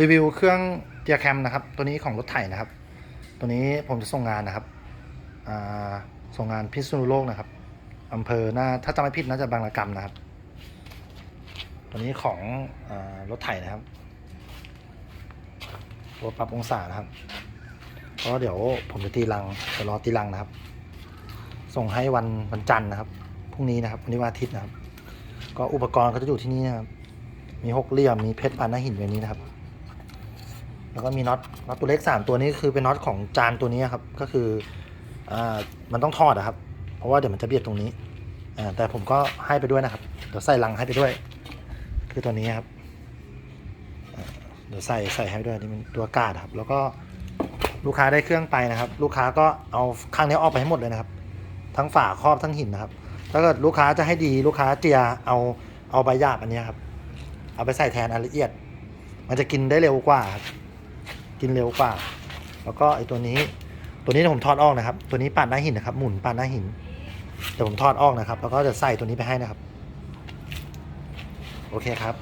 รีวิวเครื่องเจียแคมนะครับ ตัวนี้ของรถไถนะครับ ตัวนี้ผมจะส่งงานนะครับส่งงานพิษณุโลกนะครับอำเภอหน้าถ้าจำไม่ผิดน่าจะบางระกำนะครับ ตัวนี้ของอรถไถนะครับ ตัวปรับองศานะครับเพราะเดี๋ยวผมจะตีลังจะรอตีลังนะครับ ส่งให้วันวันจันทร์นะครับพรุ่งนี้นะครับวันนี้วันอาทิตย์นะครับ ก็อุปกรณ์ก็จะอยู่ที่นี่นะครับ มีหกเหลี่ยม มีเพชรปานหน้าหินแบบนี้นะครับ แล้วก็มีน็อตน็อตตัวเล็กสามตัวนี้คือเป็นน็อตของจานตัวนี้ครับ ก็คืออ่ามันต้องทอดอะครับ เพราะว่าเดี๋ยวมันจะเบียดตรงนี้อ่าแต่ผมก็ให้ไปด้วยนะครับ เดี๋ยวใส่ลังให้ไปด้วย คือตัวนี้ครับเดี๋ยวใส่ใส่ให้ไปด้วยนี่เป็นตัวกาดครับ แล้วก็ลูกค้าได้เครื่องไปนะครับ ลูกค้าก็เอาข้างนี้ออกไปให้หมดเลยนะครับ ทั้งฝาครอบทั้งหินนะครับ ถ้าเกิดลูกค้าจะให้ดีลูกค้าเจียเอาเอาใบหยาบอันนี้ครับ เอาไปใส่แทนอันละเอียด มันจะกินได้เร็วกว่าครับกินเร็วกว่า แล้วก็ไอตัวนี้ ตัวนี้ผมทอดออกนะครับ ตัวนี้ปาดหน้าหินนะครับ หมุนปาดหน้าหินแต่ผมทอดออกนะครับ แล้วก็จะใส่ตัวนี้ไปให้นะครับ โอเคครับ